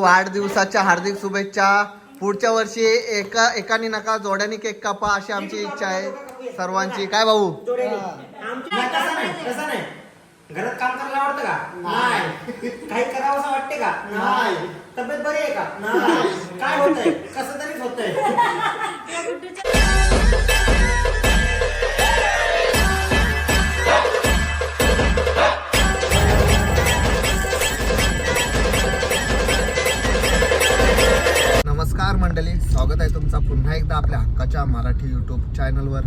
वाढदिवसाच्या हार्दिक शुभेच्छा. पुढच्या वर्षी एका एकाने नका जोड्याने केक कापा अशी आमची इच्छा आहे सर्वांची. काय भाऊ? घरात काम करायला आवडतं का? नाही. काही करावं असं वाटते का? नाही. तब्येत बरी आहे का? नाही. काय होतंय? कसं तरीच होतंय. पुन्हा एकदा आपल्या हक्काच्या मराठी यूट्यूब चॅनलवर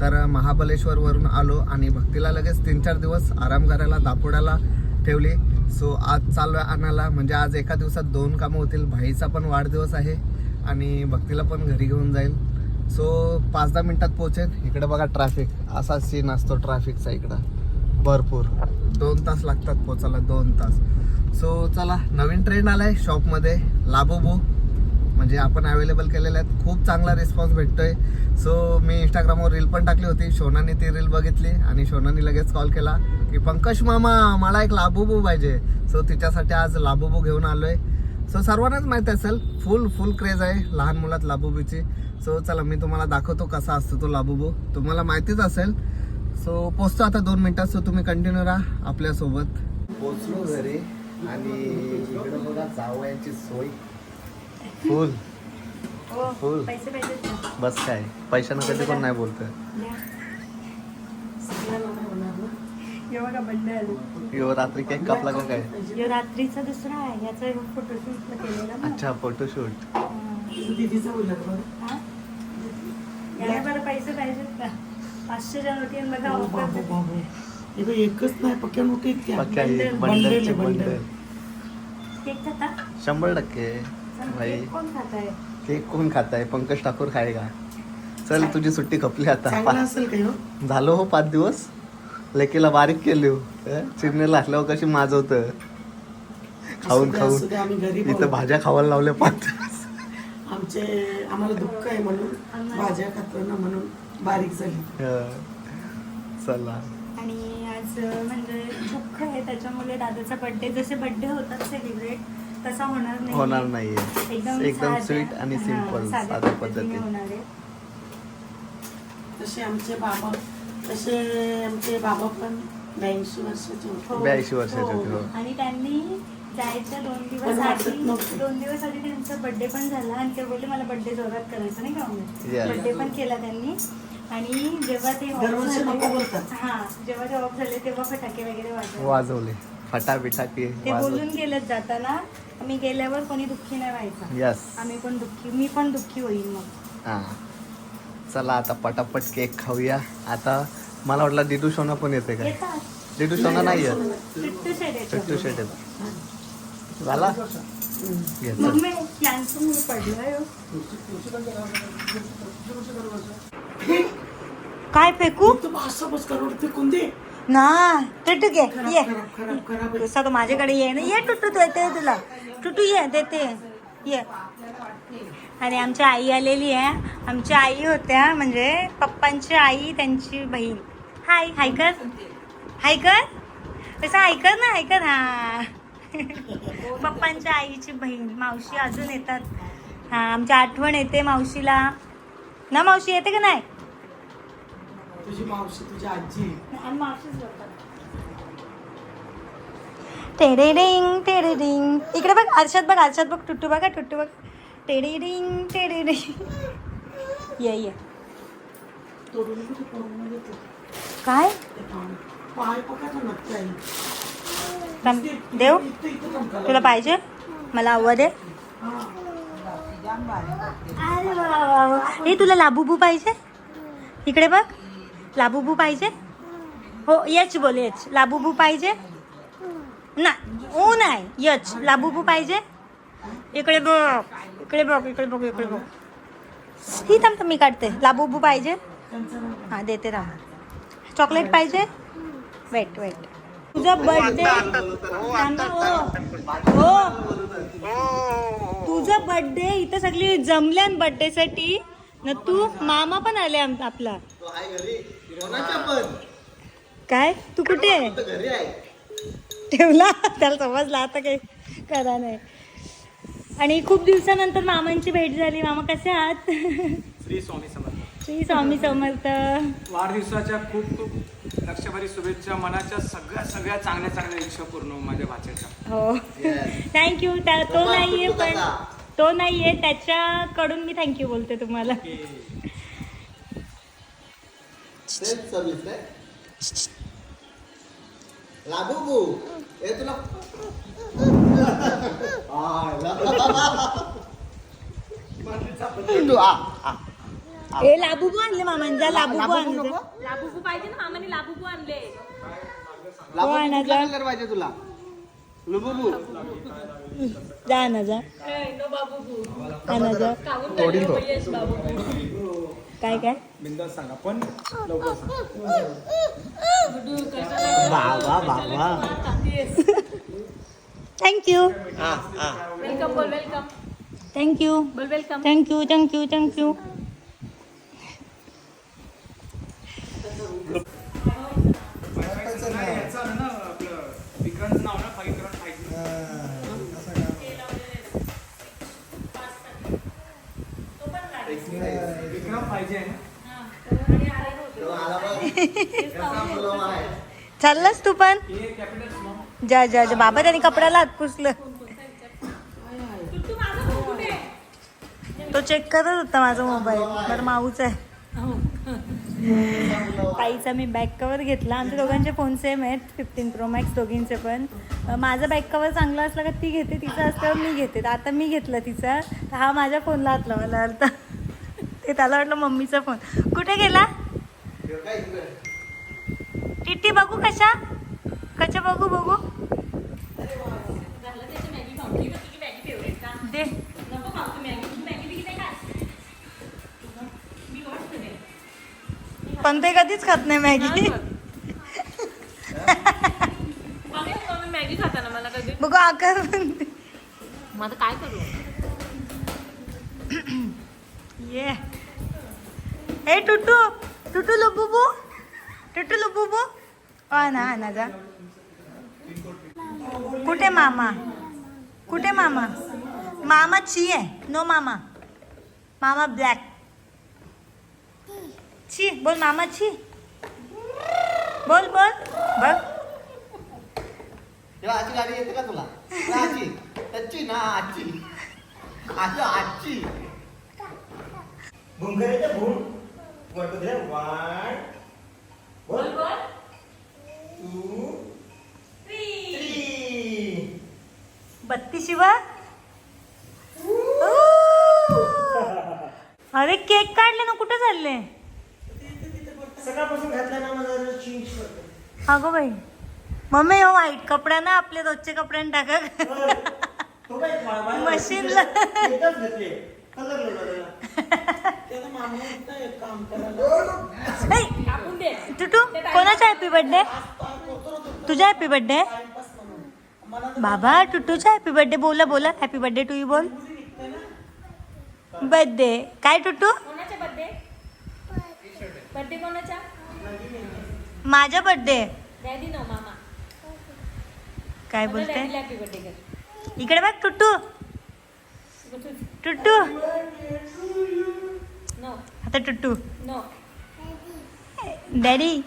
तर महाबलेश्वरवरून आलो आणि भक्तीला लगेच तीन चार दिवस आराम करायला दापोड्याला ठेवली. सो आज चालू आहे आणायला. म्हणजे आज एका दिवसात दोन कामं होतील. भाईचा पण वाढदिवस आहे आणि भक्तीला पण घरी घेऊन जाईल. सो पाच दहा मिनटात पोहोचेल. इकडे बघा ट्रॅफिक असा सीन असतो ट्रॅफिकचा इकडं. भरपूर. दोन तास लागतात पोचायला दोन तास. सो चला. नवीन ट्रेंड आलाय शॉपमध्ये लाबोबो. म्हणजे आपण अवेलेबल केलेले आहेत. खूप चांगला रिस्पॉन्स भेटतोय. सो मी इंस्टाग्रामवर रील पण टाकली होती. शोनाने ती रील बघितली आणि शोनाने लगेच कॉल केला की पंकज मामा मला एक लाबोबो पाहिजे. सो तिच्यासाठी आज लाबोबो घेऊन आलोय. सो सर्वांनाच माहीत असेल फुल फुल क्रेज आहे लहान मुलात लाबोबीची. सो चला मी तुम्हाला दाखवतो कसा असतो तो लाबोबो. तुम्हाला माहितीच असेल. सो पोचतो आता दोन मिनिटात. सो तुम्ही कंटिन्यू राहा आपल्यासोबत. पोचलो घरी आणि इकडे बघा जावयाची सोय. फुल. फुल. पैसे पाहिजेत ना. बस काय पैशानं कधी पण नाही बोलत हे यो रात्री केक कापला का काय? हे रात्रीचा दुसरा आहे. याचा फोटोशूट केलेला अच्छा फोटोशूट हा? याला पैसे पाहिजेत का पाचशेच्या नोटी आणि बघा ऑफर हे बघ, एकच नाही पक्क्या नोटी इतक्या पक्का बंडल, बंडलचे बंडल, बंडल केक खाता शंभर टक्के. भाई केक कोण खात आहे केक कोण खात आहे पंकज ठाकूर खायगा. चल तुझी सुट्टी खपली आता. ह्यो? झालो हो पाच दिवस. लेकीला बारीक केली हो? चिमणीला असल्यावर कशी माजवत. खाऊन खाऊन. इथं. भाज्या खावायला लावल्या पाच दिवस. आमचे आम्हाला दुःख आहे म्हणून भाज्या खातो ना म्हणून बारीक झाली. चला. आणि आज म्हणजे दुःख आहे त्याच्यामुळे दादाचा बर्थडे जसे बर्थडे होतात सेलिब्रेट तसा होणार नाही. होणार नाहीये. एकदम साध्या- स्वीट आणि हा, सिंपल साध्या साध्या पद्धतीने पद्धती होणार आहे. तसे आमचे बाबा तसे आमचे बाबा पण ब्याऐंशी वर्षाचे होते. हो. ब्याऐंशी वर्षाचे होते, हो. आणि त्यांनी जायच्या दोन दिवस पण वाटत आधी नव्हतं. दोन दिवस आधी त्यांचा बर्थडे पण झाला आणि ते बोलले मला बर्थडे जोरात करायचा नाही का Yeah. बर्थडे पण केला त्यांनी. आणि जेव्हा ते off दरवर्षी झाले-. हा जेव्हा ते ऑफ झाले तेव्हा फटाके वगैरे वाजवले वाजवले. फटा बिटाके ते बोलून वाजवले गेलेत जाताना. मी गेल्यावर कोणी दुःखी नाही व्हायचा. यस आम्ही पण दुःखी मी पण दुःखी होईल मग. हा. चला आता पटापट केक खाऊया. आता मला वाटलं डिडू शोना पण येते काय? येतात. डिडू शोना नाही येत चिट्टू शेड शेट येत झाला? घे, चल. यांचं हो. काय फेकू तू पाचशे बस करोड ते कोणते? ना टुटू घे ये. सगळं माझ्याकडे ये ना. ये टुटू देते तुला. टुटू ये देते. ये. आणि आमची आई आलेली आहे. आमची आई होत्या म्हणजे पप्पांची आई त्यांची बहीण. हाय हाय कर हाय कर कसं हाय कर ना हाय कर हा. पप्पांच्या आईची बहीण. मावशी अजून येतात. हा आमची आठवण येते मावशीला. ना मावशी येते का नाही? तुझी मावशी तुझी आजी. आणि मावशीच बोलतात टेडेडिंग टेडेडिंग इकडे बघ आरशात बघ आरशात बघ टुट्टू बघा टुट्टू बघ. टेडेडिंग टेडेडिंग ये ये. तोडून नको, तोडून नको ते. काय? ते पाय नक्की देव. इथं- इथं रमकायला. तुला पाहिजे? मला हवं दे. हा. अरे वा वा वा. ए तुला लाबुबू पाहिजे? इकडे बघ. लाबुबू पाहिजे? हो यच बोल यच. लाबुबू पाहिजे? ना ओ नाही यच. लाबुबू पाहिजे? इकडे बघ इकडे बघ इकडे बघ इकडे बघ. ही थांब थांब, मी काढते. लाबुबू पाहिजे. हां देते राहा चॉकलेट पाहिजे? Weight weight. तुझा बर्थडे हो तुझा बर्थडे इथं सगळी जमल्या बर्थडेसाठी न तू मामा पण आले आपला. काय? तू कुठे? आहे. ठेवला? त्याला समजला आता काही करा नाही. आणि खूप दिवसानंतर मामांची भेट झाली. मामा कसे आहात? श्री स्वामी समर्थ. श्री स्वामी समर्थ. वाढदिवसाच्या खूप खूप लक्षभरी शुभेच्छा. मनाच्या सगळ्या सगळ्या चांगल्या चांगल्या इच्छा पूर्ण माझ्या भाच्याच्या. हो. थँक्यू तो नाहीये पण? तो नाहीये. त्याच्याकडून मी थँक्यू बोलते तुम्हाला. तेच सर्विस आहे लागू बू ए तुला. ए लाबूबू आणले मामांचा लाबूबू लाबू आणले? लाबुबू पाहिजे ना मामाने लाबुबू आणले. लाबू हो, आणायचा. कलर पाहिजे तुला? लुबुबू. जा ना जा. नो काय काय बिंदास सांगा पण लवकर सांगा गुडू कशाला बाबा बाबा थँक्यू वेलकम बोल वेलकम थँक्यू बोल welcome thank you thank you thank you याचं ना आपलं विक्रांतचं नाव ना विक्रांत पाहिजे विक्रम पाहिजे आहे ना चाललास तू पण? जा जा जा. बाबा त्याने कपड्याला हात पुसलं. तो चेक करत होता माझा मोबाईल तर माऊच आहे. ताईचा मी बॅक कवर घेतला. आमच्या दोघांचे फोन सेम आहेत. फिफ्टीन प्रो मॅक्स दोघींचे पण. माझा बॅक कवर चांगला असला का ती घेते तिचा असल्यावर मी घेते. तर आता मी घेतला तिचा. तर हा माझ्या फोनला हात लावायला आलता. ते त्याला वाटलं मम्मीचा फोन कुठे गेला टिट्टी बघू कशा? कशा बघू बघू? दे. पण ते कधीच खात नाही मॅगी. मॅगी खाताना मला कधी बघू आकार मग आता काय करू? ये. ए टुटू. टुटू लुबुबू. टुटू लुबुबू. ना हा ना जा. कुठे मामा? कुठे मामा? मामा ची आहे. नो मामा. मामा ब्लॅक ची बोल मामा ची. बोल बोल. बघ आजी गाडी येते का तुला? ना आजी. त्याची ना आजी. आजी. आजी भूम वटुद्रे वन बोल बोल. टू थ्री बत्ती शिवा अरे केक काढले ना कुठे चालले सकाळपासून घातला ना मला चेंज करतो. अगो बाई. मम्मी हो वाईट कपडा ना आपले रोजचे कपड्याने टाका. मशीनला. टुटू कोणाचा हॅपी बर्थडे तुझा हॅपी बर्थडे बाबा टुटूचा हॅपी बर्थडे बोला बोला. हॅपी बर्थडे टू यू बोल. बर्थडे काय टुटू? कोणाचा बर्थडे बर्थडे कोणाचा माझा बर्थडे डॅडी नो मामा. काय बोलते? इकडे बघ टुटू. टुटू. नो आता टुटू. नो डॅडी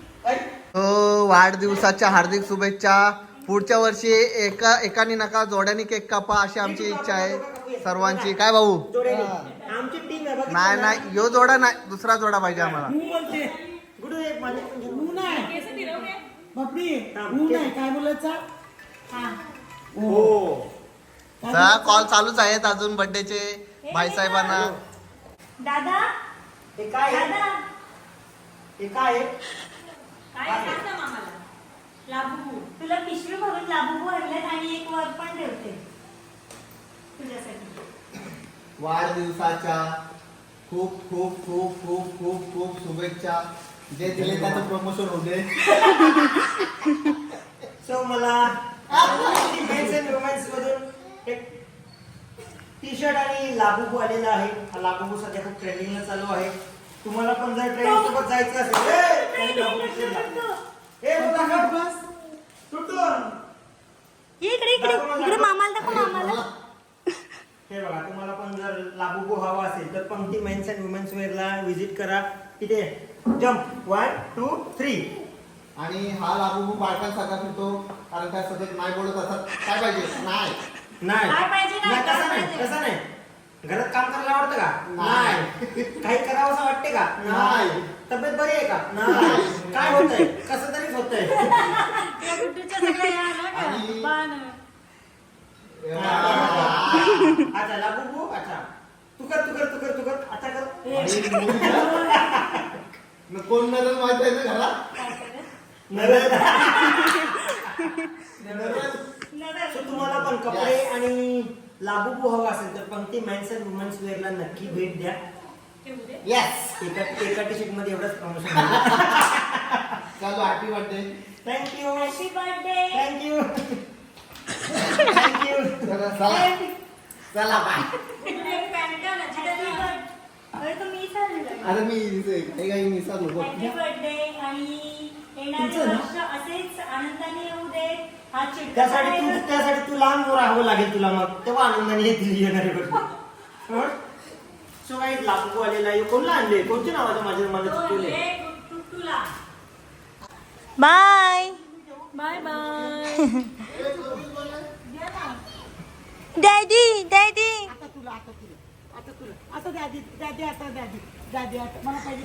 हो वाढदिवसाच्या हार्दिक शुभेच्छा. पुढच्या वर्षी एका एकाने नका जोड्याने केक कापा अशी आमची इच्छा आहे सर्वांची. काय भाऊ? आमची टीम आहे बघ नाही नाही यो जोडा नाही दुसरा जोडा पाहिजे आम्हाला. गुडू एक माझे केस फिरवणे हो. चला कॉल चालूच आहेत अजून बर्थडेचे भाईसाहेबांना दादा. हे काय? दादा. हे काय आहे? काय सांग ना मामाला लाबू. तुला पिशवी भरून लाबू आणल्यात आणि एक वर पण ठेवते. तुझ्यासाठी. वाढदिवसाच्या खूप खूप खूप खूप खूप खूप शुभेच्छा. जे दिले त्याचं प्रमोशन दे. सो मला मधून एक टी शर्ट आणि लाबुबू आलेला आहे. हा लाबुबू सध्या खूप ट्रेंडिंगला चालू आहे. तुम्हाला पण जर ट्रेंड सोबत जायचं असेल ए, त्यांनी लाबुबू शोधला. ए, तुला गप बस. तुटून. ये इकडे इकडे. इकडे मामाला दाखव मामाला. हे बघा तुम्हाला पण जर लाबूबू हवा असेल तर पंक्ती मेन्स अँड वुमेन्स वेअरला व्हिजिट करा. इथे जम्प. वन टू थ्री आणि हा लागू बायकांसारखा फिरतो कारण काय सध्या नाही. बोलत असतात काय पाहिजे? नाही नाही काय पाहिजे नाही? तसं नाही. घरात काम करायला आवडतं का? नाही. काही करावं असं वाटते का? नाही. तब्येत बरी आहे का? नाही. काय होतंय? कसं तरीच होतंय. त्या गुड्डूच्या सगळ्या या ना का? आणि- बाण. अच्छा लाबूबू अच्छा. तू कर तू कर तू कर. तू कर आता कर मग कोण नरल माहीत आहे ना घरात? नरळ. So तुम्हाला पण कपडे आणि लाबूबू हवा असेल तर पंक्ती मेन्स अँड वुमेन्स वेअरला नक्की भेट द्या. येस एका एका टी शर्टमध्ये एवढंच प्रमोशन चालू happy birthday thank you happy birthday thank you thank you चला चला. चला बाय. अरे मी मी काही काही मिसा नको हॅपी बर्थडे आणि येणारे वर्ष असेच आनंदाने येऊ दे हा चिडका त्यासाठी तू त्यासाठी तू लांब राहावं लागेल तुला मग. तेव्हा आनंदाने येतील येणारे गोष्टी. सो काही लाबू आलेला आहे. कोणला आणले कोणत्या नावाचं माझ्या मला तो हे टुटूला. Bye. Bye bye. Daddy daddy.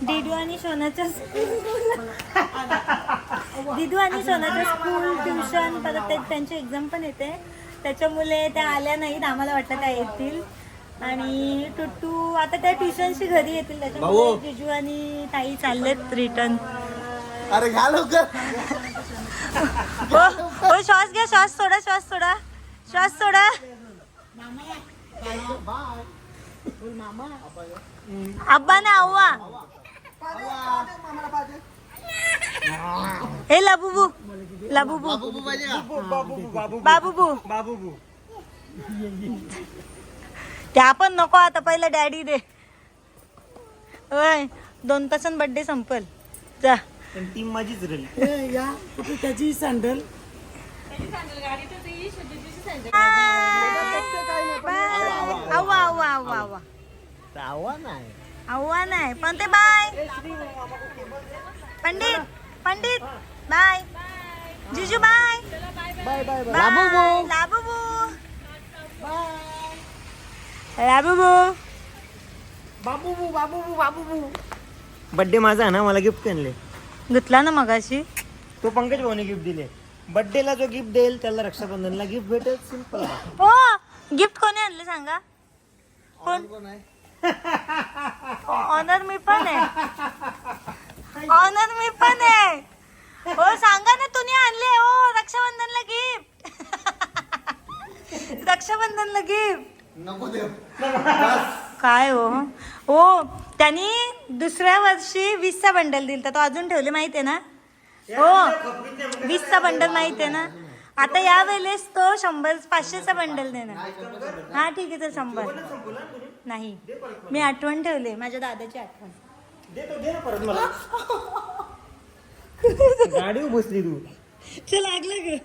दिदू आणि सोनाचं दिदू आणि सोनाचं स्कूल ट्युशन परत ते- त्यांची एक्झाम पण येते. त्याच्यामुळे त्या आल्या नाहीत आम्हाला वाटलं त्या येतील. आणि टुट्टू आता त्या ट्युशनशी घरी येतील. त्याच्यामुळे जिजू आणि ताई चाललेत रिटर्न अरे घ्या लवकर. हो हो श्वास घ्या श्वास सोडा श्वास सोडा. श्वास सोडा. अब्बा ना अव्वा हे लाबुबू. लाबुबू? बाबूबू. बाबूबू त्या पण नको आता पहिलं डॅडी दे. ओय दोन तासांत बर्थडे संपल. जा. पण ती माझीच राहील त्याची सँडल गाडीतच येईल, शुद्धीची सँडल. आव्हा नाही. अव्वा नाही. पण ते bye. Pandit. Pandit bye. जिजू bye. Bye Labubu. Labubu. Labubu. बाबूबू बाबूबू बाबूबू. बड्डे माझा आहे ना मला गिफ्ट आणले. घेतला ना मगाशी. तो पंकज भाऊने गिफ्ट दिले. बड्डेला जो गिफ्ट देईल त्याला रक्षाबंधनला गिफ्ट भेटेल. सिंपल हो गिफ्ट कोणी आणले सांगा? कोण? कोण आहे? ऑनर मी पण आहे. ऑनर मी पण आहे. हो सांगा ना तुम्ही आणले हो रक्षाबंधनला गिफ्ट रक्षाबंधनला गिफ्ट नको देव काय हो? हो त्यांनी दुसऱ्या वर्षी वीसचा बंडल दिलता. तो अजून ठेवले माहिती आहे ना? हो वीसचा बंडल माहिती आहे ना? आता या वेळेस तो शंभर पाचशेचा बंडल देणार. हा ठीक आहे तर शंभर. नाही. मी आठवण ठेवले माझ्या दादाची आठवण. देतो दे ना परत मला. गाडीवर बसली तू. चल लागलं ग